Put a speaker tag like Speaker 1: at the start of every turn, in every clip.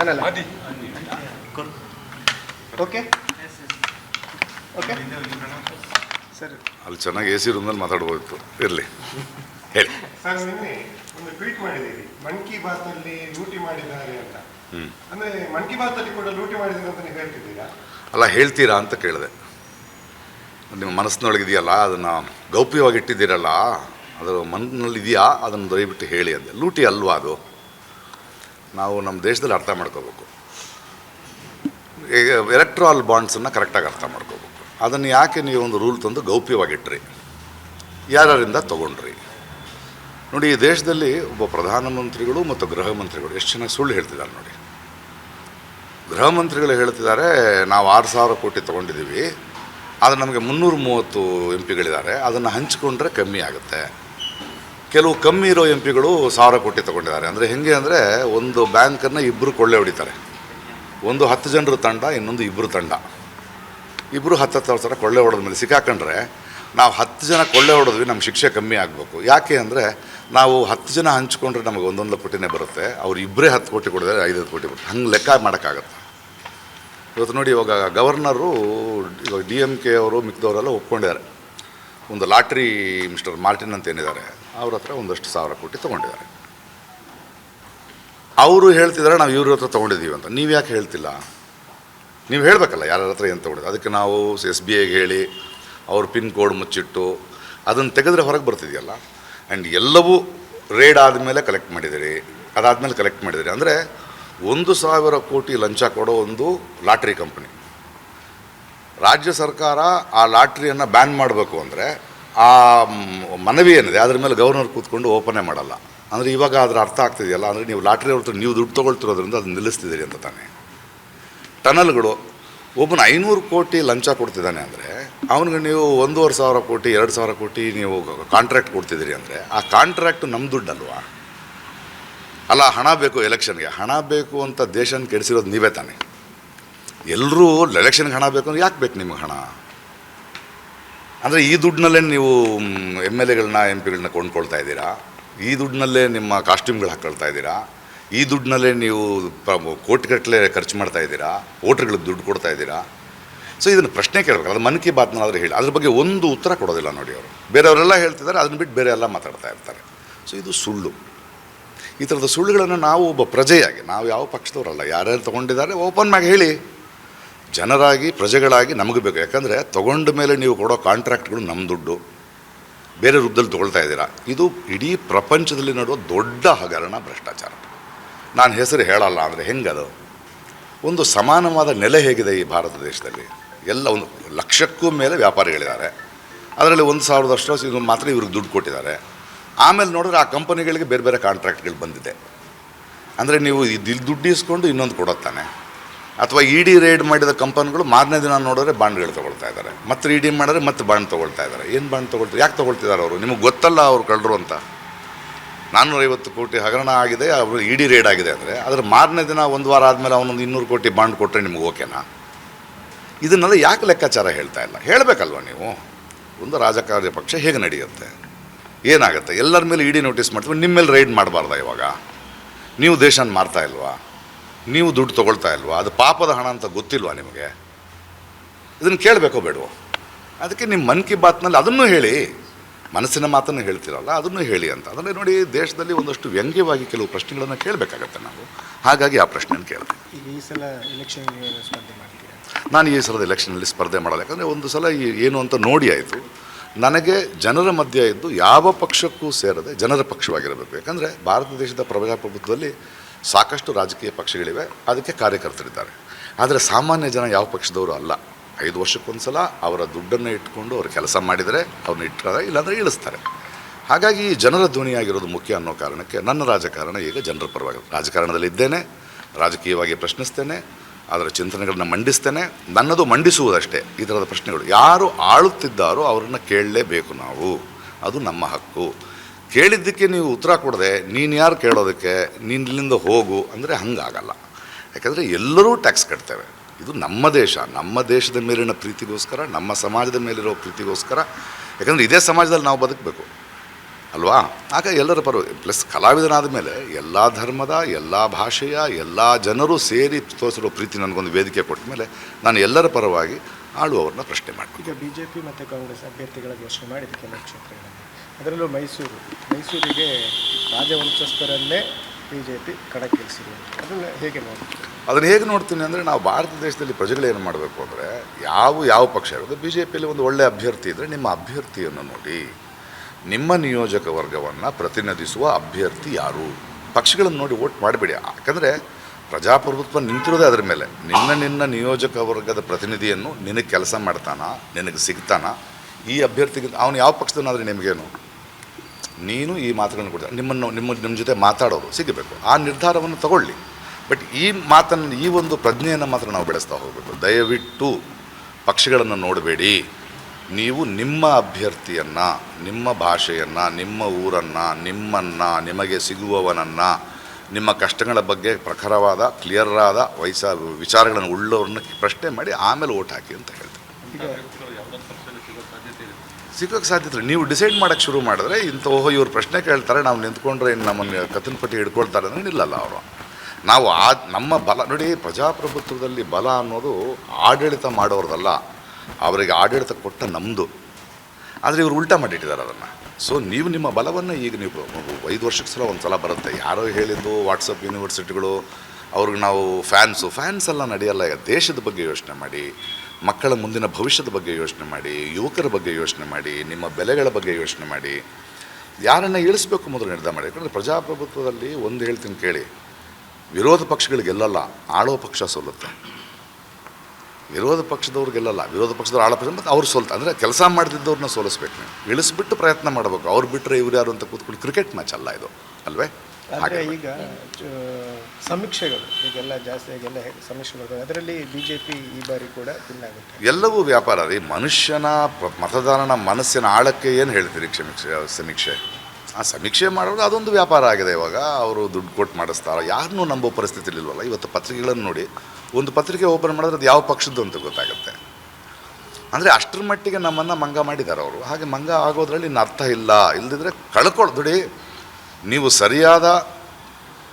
Speaker 1: ಅಲ್ಲಲ್ಲ okay okay sir
Speaker 2: ಅಲ್ಲಿ ಚೆನ್ನಾಗಿ ಎ ಸಿ ರೂಮ್ನಲ್ಲಿ ಮಾತಾಡ್ಬೋದಿತ್ತು. ಇರಲಿ. ಹೇಳಿ.
Speaker 3: ಸರ್ ನಿನ್ನೆ ಒಂದು ಟ್ವೀಟ್ ಮಾಡಿದ್ದೀರಿ. ಮನ್ ಕಿ ಬಾತ್ ಅಲ್ಲಿ ಲೂಟಿ ಮಾಡಿದ್ದಾರೆ ಅಂತ. ಅಂದ್ರೆ ಮನ್ ಕಿ ಬಾತ್ ಅಲ್ಲಿ ಕೂಡ ಲೂಟಿ ಮಾಡಿದ್ದಾರೆ ಅಂತ ನೀವು ಹೇಳ್ತಿದ್ದೀರಾ?
Speaker 2: ಅಲ್ಲ ಹೇಳ್ತೀರಾ ಅಂತ ಕೇಳಿದೆ. ನಿಮ್ಮ ಮನಸ್ಸಿನೊಳಗಿದೆಯಲ್ಲ ಅದನ್ನು ಗೌಪ್ಯವಾಗಿ ಇಟ್ಟಿದ್ದೀರಲ್ಲ ಅದು ಮನಲ್ಲಿದೆಯಾ ಅದನ್ನು ದಯವಿಟ್ಟು ಹೇಳಿ ಅಂದೆ ಲೂಟಿ ಅಲ್ವಾ ಅದು? ನಾವು ನಮ್ಮ ದೇಶದಲ್ಲಿ ಅರ್ಥ ಮಾಡ್ಕೋಬೇಕು. ಈಗ ಎಲೆಕ್ಟ್ರಾಲ್ ಬಾಂಡ್ಸನ್ನು ಕರೆಕ್ಟಾಗಿ ಅರ್ಥ ಮಾಡ್ಕೋಬೇಕು. ಅದನ್ನು ಯಾಕೆ ನೀವು ಒಂದು ರೂಲ್ ತಂದು ಗೌಪ್ಯವಾಗಿಟ್ರಿ? ಯಾರ್ಯಾರಿಂದ ತೊಗೊಂಡ್ರಿ? ನೋಡಿ, ಈ ದೇಶದಲ್ಲಿ ಒಬ್ಬ ಪ್ರಧಾನಮಂತ್ರಿಗಳು ಮತ್ತು ಗೃಹ ಮಂತ್ರಿಗಳು, ಎಷ್ಟು ಚೆನ್ನಾಗಿ ಸುಳ್ಳು ಹೇಳ್ತಿದ್ದಾರೆ ನೋಡಿ. ಗೃಹ ಮಂತ್ರಿಗಳು ಹೇಳ್ತಿದ್ದಾರೆ, ನಾವು ಆರು ಸಾವಿರ ಕೋಟಿ ತೊಗೊಂಡಿದ್ದೀವಿ, ಆದರೆ ನಮಗೆ ಮುನ್ನೂರು ಮೂವತ್ತು ಎಂ ಪಿಗಳಿದ್ದಾರೆ, ಅದನ್ನು ಹಂಚಿಕೊಂಡ್ರೆ ಕಮ್ಮಿ ಆಗುತ್ತೆ. ಕೆಲವು ಕಮ್ಮಿ ಇರೋ ಎಂ ಪಿಗಳು ಸಾವಿರ ಕೋಟಿ ತಗೊಂಡಿದ್ದಾರೆ. ಅಂದರೆ ಹೆಂಗೆ ಅಂದರೆ ಒಂದು ಬ್ಯಾಂಕನ್ನು ಇಬ್ಬರು ಕೊಳ್ಳೆ ಹೊಡಿತಾರೆ. ಒಂದು ಹತ್ತು ಜನರ ತಂಡ, ಇನ್ನೊಂದು ಇಬ್ಬರು ತಂಡ. ಇಬ್ಬರು ಹತ್ತು ಹತ್ತು ಸಾವಿರ ಕೊಳ್ಳೆ ಹೊಡೆದ ಮೇಲೆ ಸಿಕ್ಕಾಕೊಂಡ್ರೆ ನಾವು ಹತ್ತು ಜನ ಕೊಳ್ಳೆ ಹೊಡೆದ್ವಿ ನಮ್ಮ ಶಿಕ್ಷೆ ಕಮ್ಮಿ ಆಗಬೇಕು. ಯಾಕೆ ಅಂದರೆ ನಾವು ಹತ್ತು ಜನ ಹಂಚ್ಕೊಂಡ್ರೆ ನಮಗೆ ಒಂದೊಂದು ಕೋಟಿನೇ ಬರುತ್ತೆ. ಅವ್ರು ಇಬ್ಬರೇ ಹತ್ತು ಕೋಟಿ ಕೊಡಿದ್ರೆ ಹತ್ತು ಕೋಟಿ ಬರುತ್ತೆ ಹಂಗೆ ಲೆಕ್ಕ ಮಾಡೋಕ್ಕಾಗತ್ತೆ. ಇವತ್ತು ನೋಡಿ ಇವಾಗ ಗವರ್ನರು, ಇವಾಗ ಡಿ ಎಂ ಕೆ ಅವರು, ಮಿಕ್ದವರೆಲ್ಲ ಒಪ್ಕೊಂಡಿದ್ದಾರೆ. ಒಂದು ಲಾಟ್ರಿ ಮಿಸ್ಟರ್ ಮಾರ್ಟಿನ್ ಅಂತ ಏನಿದ್ದಾರೆ, ಅವ್ರ ಹತ್ರ ಒಂದಷ್ಟು ಸಾವಿರ ಕೋಟಿ ತೊಗೊಂಡಿದ್ದಾರೆ. ಅವರು ಹೇಳ್ತಿದ್ದಾರೆ, ನಾವು ಇವ್ರ ಹತ್ರ ತೊಗೊಂಡಿದ್ದೀವಿ ಅಂತ. ನೀವು ಯಾಕೆ ಹೇಳ್ತಿಲ್ಲ? ನೀವು ಹೇಳಬೇಕಲ್ಲ, ಯಾರ ಹತ್ರ ಏನು ತೊಗೊಂಡಿದ್ದು? ಅದಕ್ಕೆ ನಾವು ಎಸ್ ಬಿ ಐಗೆ ಹೇಳಿ, ಅವ್ರ ಪಿನ್ ಕೋಡ್ ಮುಚ್ಚಿಟ್ಟು ಅದನ್ನು ತೆಗೆದ್ರೆ ಹೊರಗೆ ಬರ್ತಿದೆಯಲ್ಲ? ಆ್ಯಂಡ್ ಎಲ್ಲವೂ ರೇಡ್ ಆದಮೇಲೆ ಕಲೆಕ್ಟ್ ಮಾಡಿದಿರಿ. ಅದಾದಮೇಲೆ ಕಲೆಕ್ಟ್ ಮಾಡಿದಿರಿ. ಅಂದರೆ ಒಂದು ಸಾವಿರ ಕೋಟಿ ಲಂಚ ಕೊಡೋ ಒಂದು ಲಾಟ್ರಿ ಕಂಪನಿ. ರಾಜ್ಯ ಸರ್ಕಾರ ಆ ಲಾಟ್ರಿಯನ್ನು ಬ್ಯಾನ್ ಮಾಡಬೇಕು ಅಂದರೆ ಆ ಮನವಿ ಏನಿದೆ, ಅದ್ರ ಮೇಲೆ ಗವರ್ನರ್ ಕೂತ್ಕೊಂಡು ಓಪನೇ ಮಾಡಲ್ಲ. ಅಂದರೆ ಇವಾಗ ಅದರ ಅರ್ಥ ಆಗ್ತಿದೆಯಲ್ಲ, ಅಂದರೆ ನೀವು ಲಾಟ್ರಿ ಹೊರತು ನೀವು ದುಡ್ಡು ತೊಗೊಳ್ತಿರೋದ್ರಿಂದ ಅದನ್ನು ನಿಲ್ಲಿಸ್ತಿದ್ದೀರಿ ಅಂತ ತಾನೆ. ಟನಲ್ಗಳು, ಒಬ್ಬನ ಐನೂರು ಕೋಟಿ ಲಂಚ ಕೊಡ್ತಿದ್ದಾನೆ ಅಂದರೆ, ಅವನಿಗೆ ನೀವು ಒಂದೂವರೆ ಸಾವಿರ ಕೋಟಿ, ಎರಡು ಸಾವಿರ ಕೋಟಿ ನೀವು ಕಾಂಟ್ರಾಕ್ಟ್ ಕೊಡ್ತಿದ್ದೀರಿ ಅಂದರೆ, ಆ ಕಾಂಟ್ರಾಕ್ಟ್ ನಮ್ಮ ದುಡ್ಡಲ್ವಾ? ಅಲ್ಲ, ಹಣ ಬೇಕು ಎಲೆಕ್ಷನ್ಗೆ ಹಣ ಬೇಕು ಅಂತ ದೇಶನ ಕೆಡಿಸಿರೋದು ನೀವೇ ತಾನೆ. ಎಲ್ಲರೂ ಎಲೆಕ್ಷನ್ಗೆ ಹಣ ಬೇಕು ಅಂದ್ರೆ ಯಾಕೆ ಬೇಕು ನಿಮಗೆ ಹಣ? ಅಂದರೆ ಈ ದುಡ್ಡಿನಲ್ಲೇ ನೀವು ಎಂ ಎಲ್ ಎಗಳನ್ನ, ಎಂ ಪಿಗಳನ್ನ ಕೊಂಡ್ಕೊಳ್ತಾ ಇದ್ದೀರಾ? ಈ ದುಡ್ಡಿನಲ್ಲೇ ನಿಮ್ಮ ಕಾಸ್ಟ್ಯೂಮ್ಗಳು ಹಾಕೊಳ್ತಾ ಇದ್ದೀರಾ? ಈ ದುಡ್ಡಿನಲ್ಲೇ ನೀವು ಕೋಟಿಗಟ್ಟಲೆ ಖರ್ಚು ಮಾಡ್ತಾ ಇದ್ದೀರಾ? ವೋಟ್ರ್ಗಳಿಗೆ ದುಡ್ಡು ಕೊಡ್ತಾ ಇದ್ದೀರಾ? ಸೊ ಇದನ್ನು ಪ್ರಶ್ನೆ ಕೇಳಬೇಕು. ಅದು ಮನ್ ಕಿ ಬಾತ್ನಾದರೂ ಹೇಳಿ. ಅದ್ರ ಬಗ್ಗೆ ಒಂದು ಉತ್ತರ ಕೊಡೋದಿಲ್ಲ ನೋಡಿ ಅವರು. ಬೇರೆಯವರೆಲ್ಲ ಹೇಳ್ತಿದ್ದಾರೆ, ಅದನ್ನ ಬಿಟ್ಟು ಬೇರೆ ಎಲ್ಲ ಮಾತಾಡ್ತಾ ಇರ್ತಾರೆ. ಸೊ ಇದು ಸುಳ್ಳು. ಈ ಥರದ ಸುಳ್ಳುಗಳನ್ನು ನಾವು ಒಬ್ಬ ಪ್ರಜೆಯಾಗಿ, ನಾವು ಯಾವ ಪಕ್ಷದವರಲ್ಲ, ಯಾರ್ಯಾರು ತೊಗೊಂಡಿದ್ದಾರೆ ಓಪನ್ ಆಗಿ ಹೇಳಿ. ಜನರಾಗಿ, ಪ್ರಜೆಗಳಾಗಿ ನಮಗೆ ಬೇಕು. ಯಾಕಂದರೆ ತೊಗೊಂಡ ಮೇಲೆ ನೀವು ಕೊಡೋ ಕಾಂಟ್ರಾಕ್ಟ್ಗಳು ನಮ್ಮ ದುಡ್ಡು. ಬೇರೆ ರೂಪದಲ್ಲಿ ತೊಗೊಳ್ತಾ ಇದ್ದೀರಾ. ಇದು ಇಡೀ ಪ್ರಪಂಚದಲ್ಲಿ ನಡುವ ದೊಡ್ಡ ಹಗರಣ ಭ್ರಷ್ಟಾಚಾರ. ನಾನು ಹೆಸರು ಹೇಳಲ್ಲ, ಅಂದರೆ ಹೆಂಗದು? ಒಂದು ಸಮಾನವಾದ ನೆಲೆ ಹೇಗಿದೆ ಈ ಭಾರತ ದೇಶದಲ್ಲಿ? ಎಲ್ಲ ಒಂದು ಲಕ್ಷಕ್ಕೂ ಮೇಲೆ ವ್ಯಾಪಾರಿಗಳಿದ್ದಾರೆ. ಅದರಲ್ಲಿ ಒಂದು ಸಾವಿರದಷ್ಟು ಇದು ಮಾತ್ರ ಇವ್ರಿಗೆ ದುಡ್ಡು ಕೊಟ್ಟಿದ್ದಾರೆ. ಆಮೇಲೆ ನೋಡಿದ್ರೆ ಆ ಕಂಪನಿಗಳಿಗೆ ಬೇರೆ ಬೇರೆ ಕಾಂಟ್ರಾಕ್ಟ್ಗಳು ಬಂದಿದೆ. ಅಂದರೆ ನೀವು ಇದು ದುಡ್ಡು ಇಸ್ಕೊಂಡು ಇನ್ನೊಂದು ಕೊಡುತ್ತಾನೆ ಅಥವಾ ಇ ಡಿ ರೇಡ್ ಮಾಡಿದ ಕಂಪನಿಗಳು ಮಾರನೇ ದಿನ ನೋಡಿದ್ರೆ ಬಾಂಡ್ಗಳು ತೊಗೊಳ್ತಾ ಇದ್ದಾರೆ. ಮತ್ತೆ ಇ ಡಿ ಮಾಡಿದ್ರೆ ಮತ್ತೆ ಬಾಂಡ್ ತೊಗೊಳ್ತಾ ಇದ್ದಾರೆ. ಏನು ಬಾಂಡ್ ತೊಗೊಳ್ತಾರೆ ಯಾಕೆ ತೊಗೊಳ್ತಿದ್ದಾರೆ ಅವರು? ನಿಮಗೆ ಗೊತ್ತಲ್ಲ ಅವ್ರು ಕಳ್ಳರು ಅಂತ. ನಾನ್ನೂರೈವತ್ತು ಕೋಟಿ ಹಗರಣ ಆಗಿದೆ, ಅವರು ಇ ಡಿ ರೇಡ್ ಆಗಿದೆ ಅಂದರೆ ಅದರ ಮಾರನೇ ದಿನ ಒಂದು ವಾರ ಆದಮೇಲೆ ಅವನೊಂದು ಇನ್ನೂರು ಕೋಟಿ ಬಾಂಡ್ ಕೊಟ್ಟರೆ ನಿಮ್ಗೆ ಓಕೆನಾ? ಇದನ್ನೆಲ್ಲ ಯಾಕೆ ಲೆಕ್ಕಾಚಾರ ಹೇಳ್ತಾ ಇಲ್ಲ? ಹೇಳಬೇಕಲ್ವ ನೀವು? ಒಂದು ರಾಜಕಾರ್ಯ ಪಕ್ಷ ಹೇಗೆ ನಡೆಯುತ್ತೆ? ಏನಾಗುತ್ತೆ? ಎಲ್ಲರ ಮೇಲೆ ಇಡಿ ನೋಟಿಸ್ ಮಾಡ್ತೀವಿ ನಿಮ್ಮ ಮೇಲೆ ರೈಡ್ ಮಾಡಬಾರ್ದ ಇವಾಗ? ನೀವು ದೇಶನ ಮಾರ್ತಾ ಇಲ್ವಾ? ನೀವು ದುಡ್ಡು ತೊಗೊಳ್ತಾ ಇಲ್ವಾ? ಅದು ಪಾಪದ ಹಣ ಅಂತ ಗೊತ್ತಿಲ್ವಾ ನಿಮಗೆ? ಇದನ್ನು ಕೇಳಬೇಕೋ ಬೇಡವೋ? ಅದಕ್ಕೆ ನಿಮ್ಮ ಮನ್ ಕಿ ಬಾತ್ನಲ್ಲಿ ಅದನ್ನು ಹೇಳಿ. ಮನಸ್ಸಿನ ಮಾತನ್ನು ಹೇಳ್ತಿರಲ್ಲ ಅದನ್ನು ಹೇಳಿ ಅಂತ. ಅಂದರೆ ನೋಡಿ ದೇಶದಲ್ಲಿ ಒಂದಷ್ಟು ವ್ಯಂಗ್ಯವಾಗಿ ಕೆಲವು ಪ್ರಶ್ನೆಗಳನ್ನು ಕೇಳಬೇಕಾಗತ್ತೆ ನಾವು. ಹಾಗಾಗಿ ಆ ಪ್ರಶ್ನೆಯನ್ನು ಕೇಳಿದೆ.
Speaker 1: ಈ ಸಲ ಎಲೆಕ್ಷನ್ ಸ್ಪರ್ಧೆ ಮಾಡ್ತೀರಾ?
Speaker 2: ನಾನು ಈ ಸಲದ ಎಲೆಕ್ಷನಲ್ಲಿ ಸ್ಪರ್ಧೆ ಮಾಡಲ್ಲ. ಯಾಕಂದರೆ ಒಂದು ಸಲ ಏನು ಅಂತ ನೋಡಿ ಆಯಿತು. ನನಗೆ ಜನರ ಮಧ್ಯೆ ಇದ್ದು ಯಾವ ಪಕ್ಷಕ್ಕೂ ಸೇರದೆ ಜನರ ಪಕ್ಷವಾಗಿರಬೇಕು. ಯಾಕಂದರೆ ಭಾರತ ದೇಶದ ಪ್ರಜಾಪ್ರಭುತ್ವದಲ್ಲಿ ಸಾಕಷ್ಟು ರಾಜಕೀಯ ಪಕ್ಷಗಳಿವೆ, ಅದಕ್ಕೆ ಕಾರ್ಯಕರ್ತರಿದ್ದಾರೆ. ಆದರೆ ಸಾಮಾನ್ಯ ಜನ ಯಾವ ಪಕ್ಷದವರು ಅಲ್ಲ. ಐದು ವರ್ಷಕ್ಕೊಂದು ಸಲ ಅವರ ದುಡ್ಡನ್ನು ಇಟ್ಕೊಂಡು ಅವರು ಕೆಲಸ ಮಾಡಿದರೆ ಅವ್ರನ್ನ ಇಟ್ಟಾರೆ ಇಲ್ಲಾಂದರೆ ಇಳಿಸ್ತಾರೆ. ಹಾಗಾಗಿ ಜನರ ಧ್ವನಿಯಾಗಿರೋದು ಮುಖ್ಯ ಅನ್ನೋ ಕಾರಣಕ್ಕೆ ನನ್ನ ರಾಜಕಾರಣ ಈಗ ಜನರ ಪರವಾಗಿ, ರಾಜಕಾರಣದಲ್ಲಿ ಇದ್ದೇನೆ, ರಾಜಕೀಯವಾಗಿ ಪ್ರಶ್ನಿಸ್ತೇನೆ, ಅದರ ಚಿಂತನೆಗಳನ್ನ ಮಂಡಿಸ್ತೇನೆ. ನನ್ನದು ಮಂಡಿಸುವುದಷ್ಟೇ ಈ ಥರದ ಪ್ರಶ್ನೆಗಳು. ಯಾರು ಆಳುತ್ತಿದ್ದಾರೋ ಅವರನ್ನು ಕೇಳಲೇಬೇಕು ನಾವು. ಅದು ನಮ್ಮ ಹಕ್ಕು. ಕೇಳಿದ್ದಕ್ಕೆ ನೀವು ಉತ್ತರ ಕೊಡದೆ, ನೀನು ಯಾರು ಕೇಳೋದಕ್ಕೆ, ನೀನು ಇಲ್ಲಿಂದ ಹೋಗು ಅಂದರೆ ಹಂಗಾಗಲ್ಲ. ಯಾಕಂದರೆ ಎಲ್ಲರೂ ಟ್ಯಾಕ್ಸ್ ಕಟ್ತೇವೆ. ಇದು ನಮ್ಮ ದೇಶ, ನಮ್ಮ ದೇಶದ ಮೇಲಿನ ಪ್ರೀತಿಗೋಸ್ಕರ, ನಮ್ಮ ಸಮಾಜದ ಮೇಲಿರೋ ಪ್ರೀತಿಗೋಸ್ಕರ. ಯಾಕಂದರೆ ಇದೇ ಸಮಾಜದಲ್ಲಿ ನಾವು ಬದುಕಬೇಕು. ಅಲ್ವಾ? ಆಗ ಎಲ್ಲರ ಪರ ಪ್ಲಸ್ ಕಲಾವಿದನಾದ ಮೇಲೆ ಎಲ್ಲ ಧರ್ಮದ, ಎಲ್ಲ ಭಾಷೆಯ, ಎಲ್ಲ ಜನರು ಸೇರಿ ತೋರಿಸಿರೋ ಪ್ರೀತಿ ನನಗೊಂದು ವೇದಿಕೆ ಕೊಟ್ಟ ಮೇಲೆ ನಾನು ಎಲ್ಲರ ಪರವಾಗಿ ಆಳುವವ್ರನ್ನ ಪ್ರಶ್ನೆ ಮಾಡಬೇಕು
Speaker 1: ಈಗ ಬಿ ಜೆ ಪಿ ಮತ್ತು ಕಾಂಗ್ರೆಸ್ ಅಭ್ಯರ್ಥಿಗಳ ಘೋಷಣೆ ಮಾಡಿದೆ ಕೆಲವು ಕ್ಷೇತ್ರಗಳಲ್ಲಿ ಅದರಲ್ಲೂ ಮೈಸೂರು. ಮೈಸೂರಿಗೆ ರಾಜವಂಶಸ್ಥರನ್ನೇ ಬಿ ಜೆ ಪಿ ಕಣಕ್ಕಿಳಿಸಿರುವುದು ಅದನ್ನು ಹೇಗೆ ನೋಡ್ತೀವಿ
Speaker 2: ಅದನ್ನು ಹೇಗೆ ನೋಡ್ತೀನಿ ಅಂದರೆ ನಾವು ಭಾರತ ದೇಶದಲ್ಲಿ ಪ್ರಜೆಗಳೇನು ಮಾಡಬೇಕು ಅಂದರೆ ಯಾವ ಯಾವ ಪಕ್ಷ ಇರೋದು ಬಿ ಜೆ ಪಿಯಲ್ಲಿ ಒಂದು ಒಳ್ಳೆಯ ಅಭ್ಯರ್ಥಿ ಇದ್ದರೆ ನಿಮ್ಮ ಅಭ್ಯರ್ಥಿಯನ್ನು ನೋಡಿ, ನಿಮ್ಮ ನಿಯೋಜಕ ವರ್ಗವನ್ನು ಪ್ರತಿನಿಧಿಸುವ ಅಭ್ಯರ್ಥಿ ಯಾರು? ಪಕ್ಷಗಳನ್ನು ನೋಡಿ ವೋಟ್ ಮಾಡಬೇಡಿ. ಯಾಕಂದರೆ ಪ್ರಜಾಪ್ರಭುತ್ವ ನಿಂತಿರೋದೇ ಅದರ ಮೇಲೆ. ನಿನ್ನ ನಿನ್ನ ನಿಯೋಜಕ ವರ್ಗದ ಪ್ರತಿನಿಧಿಯನ್ನು ನಿನಗೆ ಕೆಲಸ ಮಾಡ್ತಾನ? ನಿನಗೆ ಸಿಗ್ತಾನ? ಈ ಅಭ್ಯರ್ಥಿಗಿಂತ ಅವನು ಯಾವ ಪಕ್ಷದನ್ನಾದರೆ ನಿಮಗೇನು? ನೀನು ಈ ಮಾತುಗಳನ್ನು ಕೊಡ್ತಾರೆ ನಿಮ್ಮನ್ನು, ನಿಮ್ಮ ನಿಮ್ಮ ಜೊತೆ ಮಾತಾಡೋರು ಸಿಗಬೇಕು. ಆ ನಿರ್ಧಾರವನ್ನು ತಗೊಳ್ಳಿ. ಬಟ್ ಈ ಮಾತನ್ನು, ಈ ಒಂದು ಪ್ರಜ್ಞೆಯನ್ನು ಮಾತ್ರ ನಾವು ಬೆಳೆಸ್ತಾ ಹೋಗಬೇಕು. ದಯವಿಟ್ಟು ಪಕ್ಷಗಳನ್ನು ನೋಡಬೇಡಿ. ನೀವು ನಿಮ್ಮ ಅಭ್ಯರ್ಥಿಯನ್ನು, ನಿಮ್ಮ ಭಾಷೆಯನ್ನು, ನಿಮ್ಮ ಊರನ್ನು, ನಿಮ್ಮನ್ನು, ನಿಮಗೆ ಸಿಗುವವನನ್ನು, ನಿಮ್ಮ ಕಷ್ಟಗಳ ಬಗ್ಗೆ ಪ್ರಖರವಾದ ಕ್ಲಿಯರ್ ಆದ ವಯಸ್ಸ ವಿಚಾರಗಳನ್ನು ಉಳ್ಳವ್ರನ್ನ ಪ್ರಶ್ನೆ ಮಾಡಿ ಆಮೇಲೆ ಓಟ್ ಹಾಕಿ ಅಂತ ಹೇಳ್ತೀನಿ. ಸಿಗೋಕ್ಕೆ ಸಾಧ್ಯತೆ. ನೀವು ಡಿಸೈಡ್ ಮಾಡೋಕ್ಕೆ ಶುರು ಮಾಡಿದ್ರೆ ಇಂಥ ಓಹೋ ಇವ್ರು ಪ್ರಶ್ನೆ ಕೇಳ್ತಾರೆ, ನಾವು ನಿಂತ್ಕೊಂಡ್ರೆ ಏನು ನಮ್ಮನ್ನು ಕತ್ತಿನ ಪಟ್ಟಿ ಹಿಡ್ಕೊಳ್ತಾರೆ ಅಂದ್ರೆ ನಿಲ್ಲಲ್ಲ ಅವರು. ನಾವು ಆ, ನಮ್ಮ ಬಲ, ನೋಡಿ ಪ್ರಜಾಪ್ರಭುತ್ವದಲ್ಲಿ ಬಲ ಅನ್ನೋದು ಆಡಳಿತ ಮಾಡೋರ್ದಲ್ಲ, ಅವರಿಗೆ ಆಡಳಿತ ಕೊಟ್ಟ ನಮ್ಮದು ಆದರೆ ಇವರು ಉಲ್ಟಾ ಮಾಡಿಟ್ಟಿದ್ದಾರೆ ಅದನ್ನು. ಸೊ ನೀವು ನಿಮ್ಮ ಬಲವನ್ನು ಈಗ ನೀವು ಐದು ವರ್ಷಕ್ಕೆ ಸಲ ಒಂದು ಸಲ ಬರುತ್ತೆ. ಯಾರೋ ಹೇಳಿದ್ದು ವಾಟ್ಸಪ್ ಯೂನಿವರ್ಸಿಟಿಗಳು ಅವ್ರಿಗೆ ನಾವು ಫ್ಯಾನ್ಸು ಫ್ಯಾನ್ಸ್ ಎಲ್ಲ ನಡೆಯಲ್ಲ. ದೇಶದ ಬಗ್ಗೆ ಯೋಚನೆ ಮಾಡಿ. ಮಕ್ಕಳ ಮುಂದಿನ ಭವಿಷ್ಯದ ಬಗ್ಗೆ ಯೋಚನೆ ಮಾಡಿ, ಯುವಕರ ಬಗ್ಗೆ ಯೋಚನೆ ಮಾಡಿ, ನಿಮ್ಮ ಬೆಲೆಗಳ ಬಗ್ಗೆ ಯೋಚನೆ ಮಾಡಿ, ಯಾರನ್ನು ಇಳಿಸ್ಬೇಕು ಮೊದಲು ನಿರ್ಧಾರ ಮಾಡಿ. ಯಾಕಂದರೆ ಪ್ರಜಾಪ್ರಭುತ್ವದಲ್ಲಿ ಒಂದು ಹೇಳ್ತೀನಿ ಕೇಳಿ, ವಿರೋಧ ಪಕ್ಷಗಳಿಗೆ ಗೆಲ್ಲಲ್ಲ ಆಳೋ ಪಕ್ಷ ಸೋಲುತ್ತೆ. ವಿರೋಧ ಪಕ್ಷದವ್ರು ಗೆಲ್ಲಲ್ಲ, ವಿರೋಧ ಪಕ್ಷದವ್ರು ಆಳೋ ಪಕ್ಷ, ಮತ್ತು ಅವ್ರು ಸೋಲ್ತಾರೆ ಅಂದರೆ ಕೆಲಸ ಮಾಡ್ತಿದ್ದವ್ರನ್ನ ಸೋಲಿಸ್ಬೇಕು ನೀವು. ಇಳಿಸ್ಬಿಟ್ಟು ಪ್ರಯತ್ನ ಮಾಡಬೇಕು. ಅವ್ರು ಬಿಟ್ಟರೆ ಇವ್ರು ಯಾರು ಅಂತ ಕೂತ್ಕೊಂಡು ಕ್ರಿಕೆಟ್ ಮ್ಯಾಚ್ ಅಲ್ಲ ಇದು, ಅಲ್ವೇ?
Speaker 1: ಆದರೆ
Speaker 2: ಹಾಗೆ
Speaker 1: ಈಗ ಸಮೀಕ್ಷೆಗಳು ಈಗೆಲ್ಲ ಜಾಸ್ತಿ ಈಗೆಲ್ಲ ಹೆ- ಸಮೀಕ್ಷೆಗಳು ಅದರಲ್ಲಿ ಬಿ ಜೆ ಪಿ ಈ ಬಾರಿ ಕೂಡ ಭಿನ್ನಾಗುತ್ತೆ ಆಗುತ್ತೆ.
Speaker 2: ಎಲ್ಲವೂ ವ್ಯಾಪಾರ ರೀ ಮನುಷ್ಯನ ಮತದಾರನ ಮನಸ್ಸಿನ ಆಳಕ್ಕೆ ಏನು ಹೇಳ್ತೀರಿ ಸಮೀಕ್ಷೆ ಸಮೀಕ್ಷೆ? ಆ ಸಮೀಕ್ಷೆ ಮಾಡೋದು ಅದೊಂದು ವ್ಯಾಪಾರ ಆಗಿದೆ ಇವಾಗ. ಅವರು ದುಡ್ಡು ಕೊಟ್ಟು ಮಾಡಿಸ್ತಾರೆ. ಯಾರನ್ನೂ ನಂಬೋ ಪರಿಸ್ಥಿತಿ ಇಲ್ವಲ್ಲ ಇವತ್ತು ಪತ್ರಿಕೆಗಳನ್ನು ನೋಡಿ ಒಂದು ಪತ್ರಿಕೆ ಓಪನ್ ಮಾಡಿದ್ರೆ ಅದು ಯಾವ ಪಕ್ಷದ್ದು ಅಂತ ಗೊತ್ತಾಗುತ್ತೆ. ಅಂದರೆ ಅಷ್ಟರ ಮಟ್ಟಿಗೆ ನಮ್ಮನ್ನು ಮಂಗ ಮಾಡಿದ್ದಾರೆ ಅವರು. ಹಾಗೆ ಮಂಗ ಆಗೋದ್ರಲ್ಲಿ ಇನ್ನು ಅರ್ಥ ಇಲ್ಲ. ಇಲ್ಲದಿದ್ದರೆ ಕಳ್ಕೊಳ್ಳೋದು ದುಡಿ ನೀವು ಸರಿಯಾದ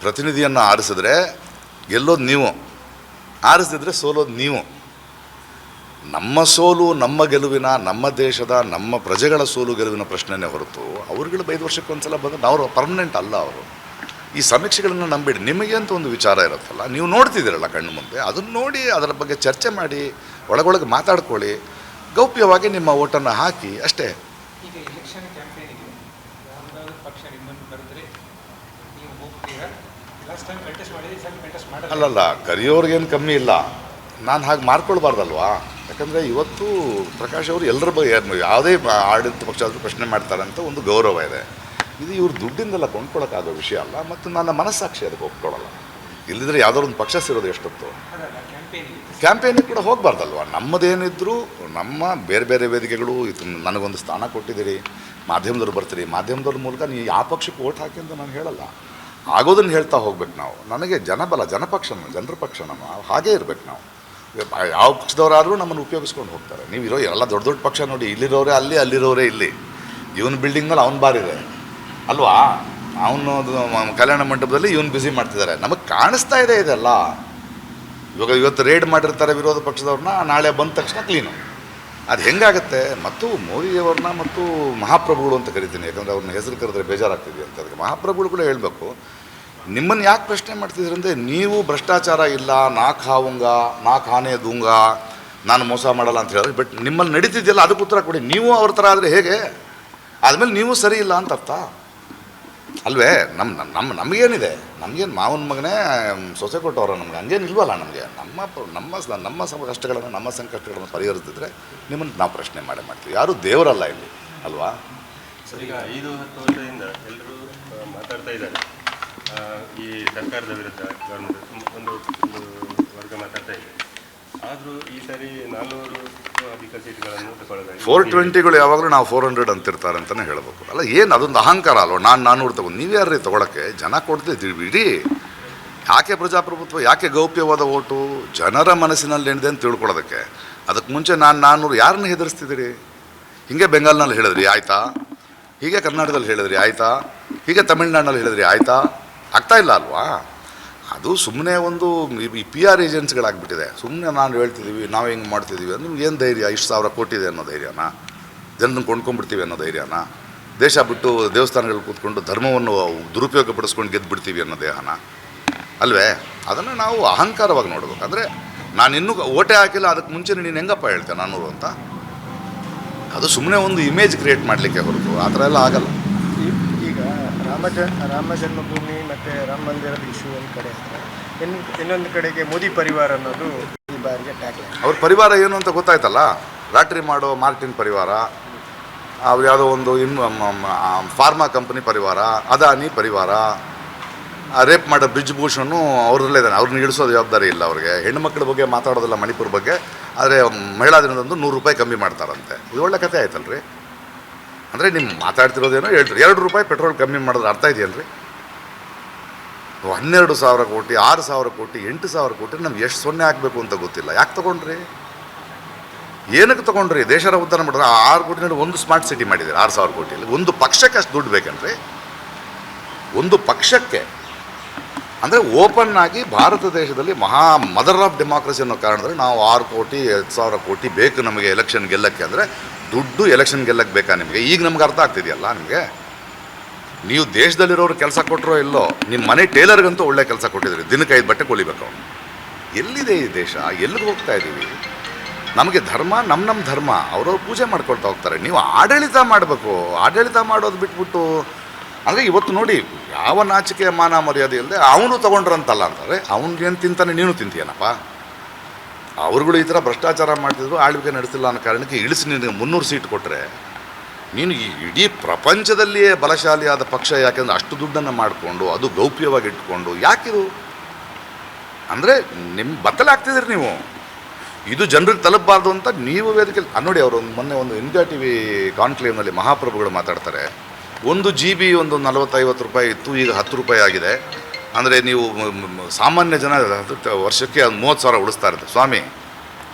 Speaker 2: ಪ್ರತಿನಿಧಿಯನ್ನು ಆರಿಸಿದ್ರೆ, ಗೆಲ್ಲೋದು ನೀವು. ಆರಿಸಿದ್ರೆ ಸೋಲೋದು ನೀವು. ನಮ್ಮ ಸೋಲು ನಮ್ಮ ಗೆಲುವಿನ, ನಮ್ಮ ದೇಶದ, ನಮ್ಮ ಪ್ರಜೆಗಳ ಸೋಲು ಗೆಲುವಿನ ಪ್ರಶ್ನೆನೇ ಹೊರತು ಅವ್ರುಗಳು ಐದು ವರ್ಷಕ್ಕೊಂದ್ಸಲ ಬಂದು ಅವರು ಪರ್ಮನೆಂಟ್ ಅಲ್ಲ ಅವರು. ಈ ಸಮೀಕ್ಷೆಗಳನ್ನು ನಂಬಿಡಿ. ನಿಮಗೆ ಅಂತ ಒಂದು ವಿಚಾರ ಇರುತ್ತಲ್ಲ, ನೀವು ನೋಡ್ತಿದ್ದೀರಲ್ಲ ಕಣ್ಣು ಮುಂದೆ, ಅದನ್ನು ನೋಡಿ ಅದರ ಬಗ್ಗೆ ಚರ್ಚೆ ಮಾಡಿ, ಒಳಗೊಳಗೆ ಮಾತಾಡ್ಕೊಳ್ಳಿ. ಗೌಪ್ಯವಾಗಿ ನಿಮ್ಮ ಓಟನ್ನು ಹಾಕಿ, ಅಷ್ಟೇ
Speaker 4: ಈಗ ಎಲೆಕ್ಷನ್ ಕ್ಯಾಂಪೇನಿಗೆ ಯಾವುದಾದ್ರು ಪಕ್ಷ ನಿಮ್ಮನ್ನು ಕರೆದ್ರೆ ನೀವು ಹೋಗ್ತೀರಾ ಲಾಸ್ಟ್ ಟೈಮ್ ಕಂಟೆಸ್ಟ್ ಮಾಡಿದ್ರೆ ಈ ಸಲ ಕಂಟೆಸ್ಟ್ ಮಾಡಲ್ಲ
Speaker 2: ಅಲ್ಲಲ್ಲ ಕರೆಯೋರ್ಗೇನು ಕಮ್ಮಿ ಇಲ್ಲ. ನಾನು ಹಾಗೆ ಮಾಡ್ಕೊಳ್ಬಾರ್ದಲ್ವಾ? ಯಾಕಂದರೆ ಇವತ್ತು ಪ್ರಕಾಶ್ ಅವರು ಎಲ್ಲರ ಬಗ್ಗೆ ಯಾವುದೇ ಆಡಳಿತ ಪಕ್ಷ ಆದರೂ ಪ್ರಶ್ನೆ ಮಾಡ್ತಾರೆ ಅಂತ ಒಂದು ಗೌರವ ಇದೆ. ಇದು ಇವ್ರು ದುಡ್ಡಿಂದೆಲ್ಲ ಕೊಂಡ್ಕೊಳ್ಳೋಕ್ಕಾಗೋ ವಿಷಯ ಅಲ್ಲ ಮತ್ತು ನನ್ನ ಮನಸ್ಸಾಕ್ಷಿ ಅದಕ್ಕೆ ಒಪ್ಕೊಳ್ಳಲ್ಲ ಇಲ್ಲದಿದ್ರೆ ಯಾವುದಾದ್ರು ಒಂದು ಪಕ್ಷ ಸೇರೋದು ಎಷ್ಟೊತ್ತು?
Speaker 4: ಕ್ಯಾಂಪೇನಿಗೆ
Speaker 2: ಕೂಡ ಹೋಗಬಾರ್ದಲ್ವ? ನಮ್ಮದೇನಿದ್ರು ನಮ್ಮ ಬೇರೆ ಬೇರೆ ವೇದಿಕೆಗಳು ಇದು ನನಗೊಂದು ಸ್ಥಾನ ಕೊಟ್ಟಿದ್ದೀರಿ. ಮಾಧ್ಯಮದವ್ರು ಬರ್ತೀರಿ. ಮಾಧ್ಯಮದವ್ರ ಮೂಲಕ ನೀವು ಯಾವ ಪಕ್ಷಕ್ಕೆ ಓಟ್ ಹಾಕಿ ಅಂತ ನಾನು ಹೇಳಲ್ಲ. ಆಗೋದನ್ನು ಹೇಳ್ತಾ ಹೋಗ್ಬೇಕು ನಾವು. ನನಗೆ ಜನಬಲ, ಜನಪಕ್ಷ ಜನರ ಪಕ್ಷ ನಮ್ಮ, ಹಾಗೇ ಇರ್ಬೇಕು ನಾವು. ಯಾವ ಪಕ್ಷದವರಾದರೂ ನಮ್ಮನ್ನು ಉಪಯೋಗಿಸ್ಕೊಂಡು ಹೋಗ್ತಾರೆ. ನೀವು ಇರೋ ಎಲ್ಲ ದೊಡ್ಡ ದೊಡ್ಡ ಪಕ್ಷ ನೋಡಿ, ಇಲ್ಲಿರೋರೆ ಅಲ್ಲಿ, ಅಲ್ಲಿರೋರೆ ಇಲ್ಲಿ. ಇವನ್ ಮೇಲೆ ಅವ್ನು ಬಾರಿದೆ. ಅಲ್ವಾ? ಅವನು ಕಲ್ಯಾಣ ಮಂಟಪದಲ್ಲಿ ಇವನು ಬ್ಯುಸಿ ಮಾಡ್ತಿದ್ದಾರೆ. ನಮಗೆ ಕಾಣಿಸ್ತಾ ಇದೆ ಇದೆಲ್ಲ. ಇವಾಗ ಇವತ್ತು ರೇಡ್ ಮಾಡಿರ್ತಾರೆ ವಿರೋಧ ಪಕ್ಷದವ್ರನ್ನ, ನಾಳೆ ಬಂದ ತಕ್ಷಣ ಕ್ಲೀನು ಅದು ಹೆಂಗಾಗುತ್ತೆ? ಮತ್ತು ಮೋದಿಯವ್ರನ್ನ ಮತ್ತು ಮಹಾಪ್ರಭುಗಳು ಅಂತ ಕರಿತೀನಿ, ಯಾಕಂದರೆ ಅವ್ರನ್ನ ಹೆಸರು ಕರೆದ್ರೆ ಬೇಜಾರಾಗ್ತಿದೆ ಅಂತ. ಅದಕ್ಕೆ ಮಹಾಪ್ರಭುಗಳು ಕೂಡ ಹೇಳಬೇಕು, ನಿಮ್ಮನ್ನು ಯಾಕೆ ಪ್ರಶ್ನೆ ಮಾಡ್ತಿದ್ರಿ ಅಂದರೆ ನೀವು ಭ್ರಷ್ಟಾಚಾರ ಇಲ್ಲ, ನಾ ಖಾವುಂಗ, ನಾ ಖಾನೆ ದೂಂಗ, ನಾನು ಮೋಸ ಮಾಡಲ್ಲ ಅಂತ ಹೇಳಿದ್ರೆ, ಬಟ್ ನಿಮ್ಮಲ್ಲಿ ನಡೀತಿದ್ದಿಲ್ಲ ಅದಕ್ಕೆ ಉತ್ತರ ಕೊಡಿ. ನೀವು ಅವ್ರ ಥರ ಆದರೆ ಹೇಗೆ? ಆದಮೇಲೆ ನೀವು ಸರಿ ಇಲ್ಲ ಅಂತ ಅರ್ಥ? ಅಲ್ವೇ ನಮ್ಮ ನಮ್ಮ ನಮಗೇನಿದೆ. ನಮಗೇನು ಮಾವನ ಮಗನೇ ಸೊಸೆ ಕೊಟ್ಟವ್ರ ನಮ್ಗೆ. ಹಂಗೇನು ಇಲ್ವಲ್ಲ ನಮಗೆ. ನಮ್ಮ ನಮ್ಮ ನಮ್ಮ ಕಷ್ಟಗಳನ್ನು, ನಮ್ಮ ಸಂಕಷ್ಟಗಳನ್ನು ಪರಿಹರಿಸಿದ್ರೆ ನಿಮ್ಮನ್ನು ನಾವು ಪ್ರಶ್ನೆ ಮಾಡೇ ಮಾಡ್ತೀವಿ. ಯಾರೂ ದೇವರಲ್ಲ ಇಲ್ಲಿ. ಅಲ್ವಾ?
Speaker 5: ಸರ್, ಈಗ ಐದು ಹತ್ತು ವರ್ಷದಿಂದ ಎಲ್ಲರೂ ಮಾತಾಡ್ತಾ ಇದ್ದಾರೆ. ಈ ಸರ್ಕಾರದ ವಿರುದ್ಧ ಗೌರ್ಮೆಂಟ್ ಒಂದು ವರ್ಗ ಮಾತಾಡ್ತಾ ಇದೆ. ಆದರೂ ಈ ಸರಿ
Speaker 2: ಫೋರ್ ಟ್ವೆಂಟಿಗಳು ಯಾವಾಗಲೂ ನಾವು ಫೋರ್ ಹಂಡ್ರೆಡ್ ಅಂತಿರ್ತಾರೆ ಅಂತಲೇ ಹೇಳ್ಬೇಕು ಅಲ್ಲ, ಏನು ಅದೊಂದು ಅಹಂಕಾರ ಅಲ್ವ? ನಾನು ನಾನ್ನೂರು ತಗೊಂಡು ನೀವು ಯಾರ್ರೀ ತೊಗೊಳಕ್ಕೆ? ಜನ ಕೊಡ್ತಿದ್ದೀವಿ ಇಡೀ ಯಾಕೆ ಪ್ರಜಾಪ್ರಭುತ್ವ, ಯಾಕೆ ಗೌಪ್ಯವಾದ ಓಟು? ಜನರ ಮನಸ್ಸಿನಲ್ಲಿ ಏನಿದೆ ಅಂತ ತಿಳ್ಕೊಳ್ಳೋದಕ್ಕೆ. ಅದಕ್ಕೆ ಮುಂಚೆ ನಾನು ನಾನ್ನೂರು ಯಾರನ್ನ ಹೆದರಿಸ್ತಿದ್ದೀರಿ? ಹೀಗೆ ಬೆಂಗಾಲ್ನಲ್ಲಿ ಹೇಳಿದ್ರಿ, ಆಯಿತಾ? ಹೀಗೆ ಕರ್ನಾಟಕದಲ್ಲಿ ಹೇಳಿದ್ರಿ, ಆಯಿತಾ? ಹೀಗೆ ತಮಿಳ್ನಾಡಿನಲ್ಲಿ ಹೇಳಿದ್ರಿ, ಆಯಿತಾ? ಆಗ್ತಾ ಇಲ್ಲ ಅಲ್ವಾ? ಅದು ಸುಮ್ಮನೆ ಒಂದು ಈ ಪಿ ಆರ್ ಏಜೆನ್ಸಿಗಳಾಗ್ಬಿಟ್ಟಿದೆ. ಸುಮ್ಮನೆ ನಾನು ಹೇಳ್ತಿದ್ದೀವಿ ನಾವು ಹೆಂಗೆ ಮಾಡ್ತಿದ್ದೀವಿ ಅಂದ್ರೆ ನಿಮ್ಗೆ ಏನು ಧೈರ್ಯ? ಇಷ್ಟು ಸಾವಿರ ಕೊಟ್ಟಿದೆ ಅನ್ನೋ ಧೈರ್ಯನ? ಜನರನ್ನು ಕೊಂಡ್ಕೊಂಡ್ಬಿಡ್ತೀವಿ ಅನ್ನೋ ಧೈರ್ಯನ? ದೇಶ ಬಿಟ್ಟು ದೇವಸ್ಥಾನಗಳು ಕೂತ್ಕೊಂಡು ಧರ್ಮವನ್ನು ದುರುಪಯೋಗ ಪಡಿಸ್ಕೊಂಡು ಗೆದ್ದು ಬಿಡ್ತೀವಿ ಅನ್ನೋ ದೇಹನ? ಅಲ್ವೇ? ಅದನ್ನು ನಾವು ಅಹಂಕಾರವಾಗಿ ನೋಡಬೇಕು. ಅಂದರೆ ನಾನು ಇನ್ನೂ ಓಟೆ ಹಾಕಿಲ್ಲ ಅದಕ್ಕೆ ಮುಂಚೆ ನೀನು ಹೆಂಗಪ್ಪ ಹೇಳ್ತೇನೆ ನಾನು ಅಂತ? ಅದು ಸುಮ್ಮನೆ ಒಂದು ಇಮೇಜ್ ಕ್ರಿಯೇಟ್ ಮಾಡಲಿಕ್ಕೆ ಹೊರತು, ಆ ಥರ ಎಲ್ಲ ಆಗಲ್ಲ.
Speaker 1: ರಾಮ ರಾಮ ಜನ್ಮಭೂಮಿ ಮತ್ತು ರಾಮ ಮಂದಿರದ ಇಶ್ಯೂ ಒಂದು ಕಡೆ ಇನ್ನು ಇನ್ನೊಂದು ಕಡೆಗೆ ಮೋದಿ ಪರಿವಾರ ಅನ್ನೋದು ಈ ಬಾರಿಗೆ ಟ್ಯಾಕ್
Speaker 2: ಅವ್ರ ಪರಿವಾರ ಏನು ಅಂತ ಗೊತ್ತಾಯ್ತಲ್ಲ? ಲಾಟ್ರಿ ಮಾಡೋ ಮಾರ್ಟಿನ್ ಪರಿವಾರ, ಅವ್ರು ಯಾವುದೋ ಒಂದು ಇನ್ನು ಫಾರ್ಮಾ ಕಂಪನಿ ಪರಿವಾರ, ಅದಾನಿ ಪರಿವಾರ ರೇಪ್ ಮಾಡೋ ಬ್ರಿಜ್ ಭೂಷಣು ಅವ್ರಲ್ಲೇ ಇದ್ದಾನೆ ಅವ್ರನ್ನ ಇಳಿಸೋ ಜವಾಬ್ದಾರಿ ಇಲ್ಲ ಅವ್ರಿಗೆ. ಹೆಣ್ಣುಮಕ್ಕಳ ಬಗ್ಗೆ ಮಾತಾಡೋದಿಲ್ಲ ಮಣಿಪುರ ಬಗ್ಗೆ, ಆದರೆ ಮಹಿಳಾ ದಿನದಂದು ನೂರು ರೂಪಾಯಿ ಕಮ್ಮಿ ಮಾಡ್ತಾರಂತೆ. ಇದು ಒಳ್ಳೆ ಕತೆ ಆಯ್ತಲ್ರಿ? ಅಂದರೆ ನಿಮ್ಮ ಮಾತಾಡ್ತಿರೋದೇನೋ ಹೇಳ್ತೀರಿ. ಎರಡು ರೂಪಾಯಿ ಪೆಟ್ರೋಲ್ ಕಮ್ಮಿ ಮಾಡಿದ್ರೆ ಅರ್ಥ ಇದೆಯೇನ್ರಿ ಹನ್ನೆರಡು ಸಾವಿರ ಕೋಟಿ, ಆರು ಸಾವಿರ ಕೋಟಿ, ಎಂಟು ಸಾವಿರ ಕೋಟಿ ನಮ್ಗೆ ಎಷ್ಟು ಸೊನ್ನೆ ಹಾಕಬೇಕು ಅಂತ ಗೊತ್ತಿಲ್ಲ. ಯಾಕೆ ತೊಗೊಂಡ್ರಿ? ಏನಕ್ಕೆ ತೊಗೊಂಡ್ರಿ? ದೇಶರ ಉದ್ಧಾರ ಮಾಡಿದ್ರೆ ಆ ಕೋಟಿ ನಡುವೆ ಒಂದು ಸ್ಮಾರ್ಟ್ ಸಿಟಿ ಮಾಡಿದ್ದಾರೆ, ಆರು ಸಾವಿರ ಕೋಟಿಯಲ್ಲಿ. ಒಂದು ಪಕ್ಷಕ್ಕೆ ಅಷ್ಟು ದುಡ್ಡು ಬೇಕೇನ್ರಿ? ಒಂದು ಪಕ್ಷಕ್ಕೆ ಅಂದರೆ ಓಪನ್ ಆಗಿ ಭಾರತ ದೇಶದಲ್ಲಿ ಮಹಾ ಮದರ್ ಆಫ್ ಡೆಮಾಕ್ರಸಿ ಅನ್ನೋ ಕಾರಣದಲ್ಲಿ ನಾವು ಆರು ಕೋಟಿ, ಎರಡು ಸಾವಿರ ಕೋಟಿ ಬೇಕು ನಮಗೆ ಎಲೆಕ್ಷನ್ ಗೆಲ್ಲಕ್ಕೆ ಅಂದರೆ ದುಡ್ಡು ಎಲೆಕ್ಷನ್ ಗೆಲ್ಲಕ್ಕೆ ಬೇಕಾ ನಿಮಗೆ? ಈಗ ನಮ್ಗೆ ಅರ್ಥ ಆಗ್ತಿದೆಯಲ್ಲ ನಿಮಗೆ? ನೀವು ದೇಶದಲ್ಲಿರೋರು ಕೆಲಸ ಕೊಟ್ಟರೋ ಇಲ್ಲೋ ನಿಮ್ಮ ಮನೆ ಟೇಲರ್ಗಂತೂ ಒಳ್ಳೆ ಕೆಲಸ ಕೊಟ್ಟಿದ್ದೀರಿ. ದಿನಕ್ಕೆ ಐದು ಬಟ್ಟೆ ಕೊಳಿಬೇಕು ಅವನು. ಎಲ್ಲಿದೆ ಈ ದೇಶ? ಎಲ್ಲಿಗೆ ಹೋಗ್ತಾ ಇದ್ದೀವಿ? ನಮಗೆ ಧರ್ಮ ನಮ್ಮ ನಮ್ಮ ಧರ್ಮ. ಅವರವ್ರು ಪೂಜೆ ಮಾಡ್ಕೊಳ್ತಾ ಹೋಗ್ತಾರೆ. ನೀವು ಆಡಳಿತ ಮಾಡಬೇಕು. ಆಡಳಿತ ಮಾಡೋದು ಬಿಟ್ಬಿಟ್ಟು ಅಂದರೆ ಇವತ್ತು ನೋಡಿ, ಯಾವ ನಾಚಿಕೆ ಮಾನ ಮರ್ಯಾದೆ ಇಲ್ಲದೆ ಅವನು ತೊಗೊಂಡ್ರಂತಲ್ಲ ಅಂತಾರೆ ಅವನಿಗೇನು ತಿಂತಾನೆ ನೀನು ತಿಂತೀಯನಪ್ಪ? ಅವ್ರುಗಳು ಈ ಥರ ಭ್ರಷ್ಟಾಚಾರ ಮಾಡ್ತಿದ್ರು, ಆಳ್ವಿಕೆ ನಡೆಸಿಲ್ಲ ಅನ್ನೋ ಕಾರಣಕ್ಕೆ ಇಳಿಸಿ ನಿನಗೆ ಮುನ್ನೂರು ಸೀಟ್ ಕೊಟ್ಟರೆ ನೀನು ಈ ಇಡೀ ಪ್ರಪಂಚದಲ್ಲಿಯೇ ಬಲಶಾಲಿಯಾದ ಪಕ್ಷ ಯಾಕೆಂದ್ರೆ ಅಷ್ಟು ದುಡ್ಡನ್ನು ಮಾಡಿಕೊಂಡು, ಅದು ಗೌಪ್ಯವಾಗಿ ಇಟ್ಕೊಂಡು, ಯಾಕಿದು? ಅಂದರೆ ನಿಮ್ಮ ಬತ್ತಲಾಗ್ತಿದ್ದೀರಿ ನೀವು. ಇದು ಜನರಿಗೆ ತಲುಪಬಾರ್ದು ಅಂತ ನೀವು ವೇದಿಕೆ ನೋಡಿ, ಅವರು ಮೊನ್ನೆ ಒಂದು ಇಂಡಿಯಾ ಟಿ ವಿ ಕಾನ್ಕ್ಲೇವ್ನಲ್ಲಿ ಮಹಾಪ್ರಭುಗಳು ಮಾತಾಡ್ತಾರೆ. ಒಂದು ಜಿ ಬಿ ಒಂದು ನಲವತ್ತೈವತ್ತು ರೂಪಾಯಿ ಇತ್ತು, ಈಗ ಹತ್ತು ರೂಪಾಯಿ ಆಗಿದೆ. ಅಂದರೆ ನೀವು ಸಾಮಾನ್ಯ ಜನ ವರ್ಷಕ್ಕೆ ಒಂದು ಮೂವತ್ತು ಸಾವಿರ ಉಳಿಸ್ತಾ ಇರುತ್ತೆ. ಸ್ವಾಮಿ,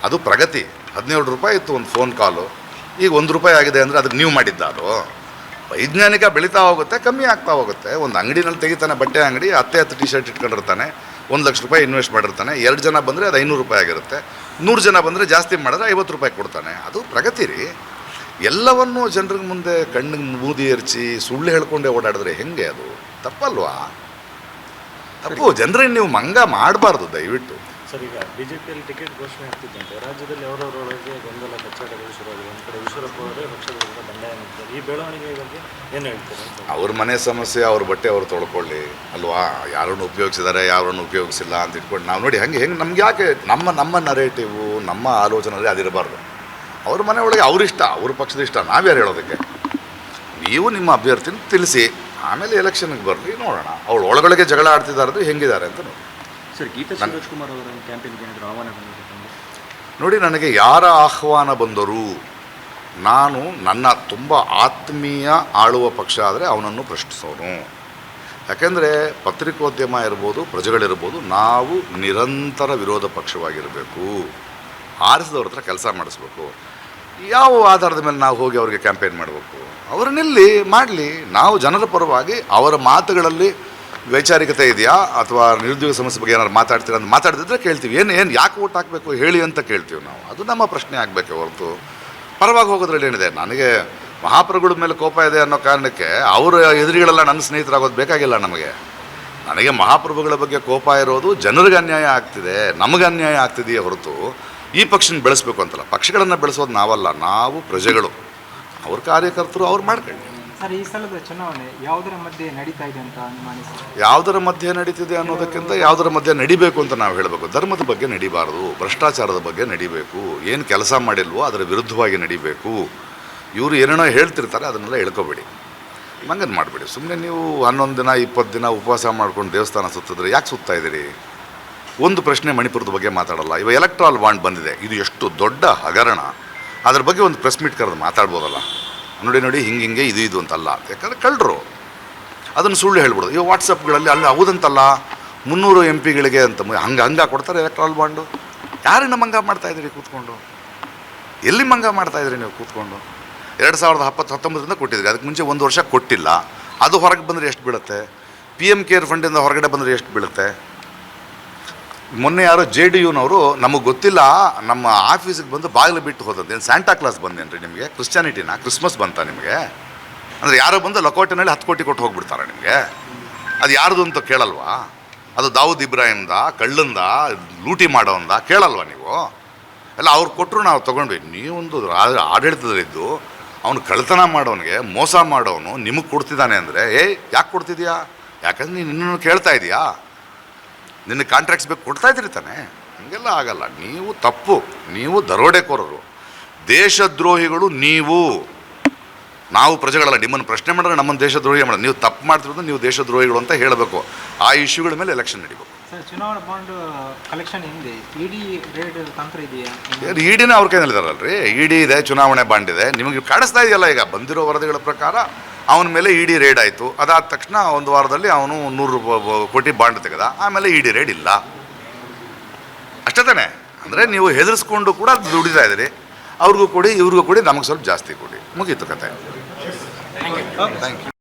Speaker 2: ಅದು ಪ್ರಗತಿ. ಹದಿನೇಳು ರೂಪಾಯಿ ಇತ್ತು ಒಂದು ಫೋನ್ ಕಾಲು ಈಗ ಒಂದು ರೂಪಾಯಿ ಆಗಿದೆ ಅಂದರೆ ಅದಕ್ಕೆ ನೀವು ಮಾಡಿದ್ದ ಅದು. ವೈಜ್ಞಾನಿಕ ಬೆಳೀತಾ ಹೋಗುತ್ತೆ, ಕಮ್ಮಿ ಆಗ್ತಾ ಹೋಗುತ್ತೆ. ಒಂದು ಅಂಗಡಿನಲ್ಲಿ ತೆಗಿತಾನೆ ಬಟ್ಟೆ ಅಂಗಡಿ ಹತ್ತೆ ಹತ್ತು ಟಿ ಶರ್ಟ್ ಇಟ್ಕೊಂಡಿರ್ತಾನೆ, ಒಂದು ಲಕ್ಷ ರೂಪಾಯಿ ಇನ್ವೆಸ್ಟ್ ಮಾಡಿರ್ತಾನೆ. ಎರಡು ಜನ ಬಂದರೆ ಅದು ಐನೂರು ರೂಪಾಯಿ ಆಗಿರುತ್ತೆ. ನೂರು ಜನ ಬಂದರೆ ಜಾಸ್ತಿ ಮಾಡಿದ್ರೆ ಐವತ್ತು ರೂಪಾಯಿ ಕೊಡ್ತಾನೆ. ಅದು ಪ್ರಗತಿ ರೀ. ಎಲ್ಲವನ್ನೂ ಜನರಿಗೆ ಮುಂದೆ ಕಣ್ಣಿಗೆ ಮೂದಿ ಎರಚಿ ಸುಳ್ಳು ಹೇಳ್ಕೊಂಡೆ ಓಡಾಡಿದ್ರೆ ಹೆಂಗೆ ಅದು? ತಪ್ಪಲ್ವಾ? ತಪ್ಪು. ಜನರಿಗೆ ನೀವು ಮಂಗ ಮಾಡಬಾರ್ದು ದಯವಿಟ್ಟು.
Speaker 6: ಸರ್ ಈಗ ಬಿಜೆಪಿಯಲ್ಲಿ ಟಿಕೆಟ್ ಘೋಷಣೆ ಆಗ್ತಿದ್ದಂತೆ. ರಾಜ್ಯದಲ್ಲಿ ಅವರವರೊಳಗೆ ಗೊಂದಲ ಕಚ್ಚಾಟಗಳು ಶುರುವಾಗಿದೆ. ಒಂದು ಕಡೆ ಈಶ್ವರಪ್ಪ ಅವರೇ ಪಕ್ಷದ ವಿರುದ್ಧ ಬಂಡಾಯ ಮಾಡ್ತಾರೆ. ಈ ಬೆಳವಣಿಗೆ ಬಗ್ಗೆ ಏನು ಹೇಳ್ತಾರೆ?
Speaker 2: ಅವ್ರ ಮನೆ ಸಮಸ್ಯೆ ಅವ್ರ ಬಟ್ಟೆ ಅವ್ರು ತೊಳ್ಕೊಳ್ಳಿ. ಅಲ್ವಾ? ಯಾರನ್ನು ಉಪಯೋಗಿಸಿದ್ದಾರೆ ಯಾರನ್ನು ಉಪಯೋಗಿಸಿಲ್ಲ ಅಂತ ಇಟ್ಕೊಂಡು ನಾವು ನೋಡಿ ಹಂಗೆ ಹೆಂಗೆ ನಮ್ಗೆ ಯಾಕೆ ನಮ್ಮ ನಮ್ಮ ನರೇಟಿವು ನಮ್ಮ ಆಲೋಚನೆ ಅದಿರಬಾರ್ದು. ಅವ್ರ ಮನೆ ಒಳಗೆ ಅವ್ರಿಷ್ಟ ಅವ್ರ ಪಕ್ಷದ ಇಷ್ಟ ನಾವ್ಯಾರು ಹೇಳೋದಕ್ಕೆ? ನೀವು ನಿಮ್ಮ ಅಭ್ಯರ್ಥಿನ ತಿಳಿಸಿ ಆಮೇಲೆ ಎಲೆಕ್ಷನ್ಗೆ ಬರಲಿ ನೋಡೋಣ. ಅವಳು ಒಳಗೊಳಗೆ ಜಗಳ ಆಡ್ತಿದ್ದಾರೆ ಹೆಂಗಿದ್ದಾರೆ ಅಂತ ನೋಡಿ
Speaker 6: ಸರ್ ಗೀತಾ ಕುಮಾರ್ ಅವರ ಕ್ಯಾಂಪೇನ್ಗೆ ಏನಾದರೂ ಆಹ್ವಾನ
Speaker 2: ನೋಡಿ ನನಗೆ ಯಾರ ಆಹ್ವಾನ ಬಂದರೂ ನಾನು ನನ್ನ ತುಂಬ ಆತ್ಮೀಯ ಆಳುವ ಪಕ್ಷ ಆದರೆ ಅವನನ್ನು ಪ್ರಶ್ನಿಸೋನು. ಯಾಕೆಂದರೆ ಪತ್ರಿಕೋದ್ಯಮ ಇರ್ಬೋದು ಪ್ರಜೆಗಳಿರ್ಬೋದು ನಾವು ನಿರಂತರ ವಿರೋಧ ಪಕ್ಷವಾಗಿರಬೇಕು. ಆರಿಸಿದವ್ರ ಹತ್ರ ಕೆಲಸ ಮಾಡಿಸ್ಬೇಕು. ಯಾವ ಆಧಾರದ ಮೇಲೆ ನಾವು ಹೋಗಿ ಅವರಿಗೆ ಕ್ಯಾಂಪೇನ್ ಮಾಡಬೇಕು? ಅವ್ರನ್ನಿಲ್ಲಿ ಮಾಡಲಿ. ನಾವು ಜನರ ಪರವಾಗಿ ಅವರ ಮಾತುಗಳಲ್ಲಿ ವೈಚಾರಿಕತೆ ಇದೆಯಾ? ಅಥವಾ ನಿರುದ್ಯೋಗ ಸಮಸ್ಯೆ ಬಗ್ಗೆ ಏನಾದ್ರು ಮಾತಾಡ್ತೀರಾ ಅಂತ ಮಾತಾಡ್ತಿದ್ರೆ ಕೇಳ್ತೀವಿ. ಏನು ಏನು, ಯಾಕೆ ಓಟ್ ಹಾಕಬೇಕು? ಹೇಳಿ ಅಂತ ಕೇಳ್ತೀವಿ ನಾವು. ಅದು ನಮ್ಮ ಪ್ರಶ್ನೆ ಆಗಬೇಕೆ ಹೊರತು. ಪರವಾಗಿ ಹೋಗೋದ್ರಲ್ಲಿ ಏನಿದೆ? ನನಗೆ ಮಹಾಪ್ರಭುಗಳ ಮೇಲೆ ಕೋಪ ಇದೆ ಅನ್ನೋ ಕಾರಣಕ್ಕೆ ಅವರ ಎದುರಿಗಳೆಲ್ಲ ನನ್ನ ಸ್ನೇಹಿತರಾಗೋದು ಬೇಕಾಗಿಲ್ಲ ನಮಗೆ. ನನಗೆ ಮಹಾಪ್ರಭುಗಳ ಬಗ್ಗೆ ಕೋಪ ಇರೋದು ಜನರಿಗೆ ಅನ್ಯಾಯ ಆಗ್ತಿದೆ. ನಮಗೆ ಅನ್ಯಾಯ ಆಗ್ತಿದೆಯೇ ಹೊರತು. ಈ ಪಕ್ಷನ ಬೆಳೆಸ್ಬೇಕು ಅಂತಲ್ಲ ಪಕ್ಷಗಳನ್ನು ಬೆಳೆಸೋದು ನಾವಲ್ಲ ನಾವು ಪ್ರಜೆಗಳು. ಅವ್ರ ಕಾರ್ಯಕರ್ತರು ಅವ್ರು ಮಾಡ್ಕೊಳ್ಳಿ.
Speaker 7: ಸರ್ ಈ ಸಲದ ಚುನಾವಣೆ ಯಾವುದರ ಮಧ್ಯೆ ನಡೀತಾ ಇದೆ ಅಂತ
Speaker 2: ಯಾವುದರ ಮಧ್ಯೆ ನಡೀತಿದೆ ಅನ್ನೋದಕ್ಕಿಂತ ಯಾವುದರ ಮಧ್ಯೆ ನಡಿಬೇಕು ಅಂತ ನಾವು ಹೇಳಬೇಕು. ಧರ್ಮದ ಬಗ್ಗೆ ನಡಿಬಾರದು ಭ್ರಷ್ಟಾಚಾರದ ಬಗ್ಗೆ ನಡಿಬೇಕು ಏನು ಕೆಲಸ ಮಾಡಿಲ್ವೋ ಅದರ ವಿರುದ್ಧವಾಗಿ ನಡಿಬೇಕು. ಇವರು ಏನೇನೋ ಹೇಳ್ತಿರ್ತಾರೆ ಅದನ್ನೆಲ್ಲ ಹೇಳ್ಕೋಬೇಡಿ. ಹಂಗನ್ ಮಾಡಬೇಡಿ. ಸುಮ್ಮನೆ ನೀವು ಹನ್ನೊಂದು ದಿನ ಇಪ್ಪತ್ತು ದಿನ ಉಪವಾಸ ಮಾಡ್ಕೊಂಡು ದೇವಸ್ಥಾನ ಸುತ್ತಿದ್ರೆ ಯಾಕೆ ಸುತ್ತಾ ಇದ್ದೀರಿ? ಒಂದು ಪ್ರಶ್ನೆ ಮಣಿಪುರದ ಬಗ್ಗೆ ಮಾತಾಡಲ್ಲ. ಇವಾಗ ಎಲೆಕ್ಟ್ರಾಲ್ ಬಾಂಡ್ ಬಂದಿದೆ. ಇದು ಎಷ್ಟು ದೊಡ್ಡ ಹಗರಣ. ಅದ್ರ ಬಗ್ಗೆ ಒಂದು ಪ್ರೆಸ್ ಮೀಟ್ ಕರೆದು ಮಾತಾಡ್ಬೋದಲ್ಲ. ನೋಡಿ ನೋಡಿ, ಹಿಂಗೆ ಹಿಂಗೆ, ಇದು ಇದು ಅಂತಲ್ಲ. ಯಾಕಂದ್ರೆ ಕಳ್ಳರು. ಅದನ್ನು ಸುಳ್ಳು ಹೇಳ್ಬಿಡೋದು. ಇವಾಗ ವಾಟ್ಸಪ್ಗಳಲ್ಲಿ ಅಲ್ಲಿ ಹೌದಂತಲ್ಲ. ಮುನ್ನೂರು ಎಂ ಪಿಗಳಿಗೆ ಅಂತ ಹಂಗೆ ಹಂಗೆ ಕೊಡ್ತಾರೆ ಎಲೆಕ್ಟ್ರಾಲ್ ಬಾಂಡು ಯಾರನ್ನ ಮಂಗ ಮಾಡ್ತಾ ಇದ್ದೀರಿ ಕೂತ್ಕೊಂಡು? ಎಲ್ಲಿ ಮಂಗ ಮಾಡ್ತಾ ಇದ್ದೀರಿ ನೀವು ಕೂತ್ಕೊಂಡು? ಎರಡು ಸಾವಿರದ ಹಪ್ಪತ್ತು, ಹತ್ತೊಂಬತ್ತರಿಂದ ಕೊಟ್ಟಿದ್ರಿ ಅದಕ್ಕೆ ಮುಂಚೆ ಒಂದು ವರ್ಷ ಕೊಟ್ಟಿಲ್ಲ. ಅದು ಹೊರಗೆ ಬಂದರೆ ಎಷ್ಟು ಬೀಳುತ್ತೆ? ಪಿ ಎಂ ಕೇರ್ ಫಂಡಿಂದ ಹೊರಗಡೆ ಬಂದರೆ ಎಷ್ಟು ಬೀಳುತ್ತೆ? ಮೊನ್ನೆ ಯಾರೋ ಜೆ ಡಿ ಯುನವರು ನಮಗೆ ಗೊತ್ತಿಲ್ಲ, ನಮ್ಮ ಆಫೀಸಿಗೆ ಬಂದು ಬಾಗಿಲು ಬಿಟ್ಟು ಏನು ಸ್ಯಾಂಟಾ ಕ್ಲಾಸ್ ಬಂದೇನ್ರಿ ನಿಮಗೆ? ಕ್ರಿಶ್ಚಾನಿಟಿನ ಕ್ರಿಸ್ಮಸ್ ಬಂತ ನಿಮಗೆ? ಅಂದರೆ ಯಾರೋ ಬಂದು ಲಕೋಟಿನಲ್ಲಿ ಹತ್ತು ಕೋಟಿ ಕೊಟ್ಟು ಹೋಗ್ಬಿಡ್ತಾರೆ ನಿಮಗೆ? ಅದು ಯಾರ್ದು ಅಂತ ಕೇಳಲ್ವಾ? ಅದು ದಾವೂದ್ ಇಬ್ರಾಹಿಮ್ದ, ಕಳ್ಳಂದ, ಲೂಟಿ ಮಾಡೋಂದ? ಕೇಳಲ್ವಾ ನೀವು? ಎಲ್ಲ ಅವ್ರು ಕೊಟ್ಟರು ನಾವು ತೊಗೊಂಡ್ವಿ. ನೀವೊಂದು ರಾ- ಆಡಳಿತದಲ್ಲಿದ್ದು, ಅವನು ಕಳ್ತನ ಮಾಡೋನಿಗೆ ಮೋಸ ಮಾಡೋನು ನಿಮಗೆ ಕೊಡ್ತಿದ್ದಾನೆ ಅಂದರೆ, ಏಯ್, ಯಾಕೆ ಕೊಡ್ತಿದ್ಯಾ? ಯಾಕಂದ್ರೆ ನೀನು ಇನ್ನೂ ಕೇಳ್ತಾ ಇದೀಯಾ? ನಿನ್ನ ಕಾಂಟ್ರಾಕ್ಟ್ಸ್ ಬೇಕು ಕೊಡ್ತಾ ಇದ್ರಿ ತಾನೆ? ಹಂಗೆಲ್ಲ ಆಗಲ್ಲ. ನೀವು ತಪ್ಪು. ನೀವು ದರೋಡೆಕೋರರು. ದೇಶದ್ರೋಹಿಗಳು ನೀವು. ನಾವು ಪ್ರಜೆಗಳಲ್ಲ ನಿಮ್ಮನ್ನು ಪ್ರಶ್ನೆ ಮಾಡಿದ್ರೆ ನಮ್ಮನ್ನು ದೇಶದ್ರೋಹಿ ಮಾಡೋದು. ನೀವು ತಪ್ಪು ಮಾಡ್ತಿರೋದು ನೀವು ದೇಶದ್ರೋಹಿಗಳು ಅಂತ ಹೇಳಬೇಕು. ಆ ಇಶ್ಯೂಗಳ ಮೇಲೆ ಎಲೆಕ್ಷನ್ ನಡಿಬೇಕು.
Speaker 7: ಚುನಾವಣಾ ಬಾಂಡ್ ಕಲೆಕ್ಷನ್ ಹಿಂದೆ ಇಡಿ ರೇಡ್ ತಂತ್ರ ಇದೆಯಾ?
Speaker 2: ಇಡಿನೇ ಅವ್ರ ಇಡಿ ಇದೆ ಚುನಾವಣೆ ಬಾಂಡ್ ಇದೆ. ನಿಮಗೆ ಕಾಣಿಸ್ತಾ ಇದೆಯಲ್ಲ ಈಗ? ಬಂದಿರೋ ವರದಿಗಳ ಪ್ರಕಾರ ಅವನ ಮೇಲೆ ಇಡಿ ರೇಡ್ ಆಯಿತು. ಅದಾದ ತಕ್ಷಣ ಒಂದು ವಾರದಲ್ಲಿ ಅವನು ನೂರು ಕೋಟಿ ಬಾಂಡ್ ತೆಗೆದ. ಆಮೇಲೆ ಇಡಿ ರೇಡ್ ಇಲ್ಲ. ಅಷ್ಟೇ ತಾನೆ. ಅಂದರೆ ನೀವು ಹೆದರಿಸ್ಕೊಂಡು ಕೂಡ ದುಡಿತಾ ಇದ್ದೀರಿ. ಅವ್ರಿಗೂ ಕೊಡಿ ಇವ್ರಿಗೂ ಕೊಡಿ ನಮಗೆ ಸ್ವಲ್ಪ ಜಾಸ್ತಿ ಕೊಡಿ. ಮುಗೀತು ಕತೆ. Thank you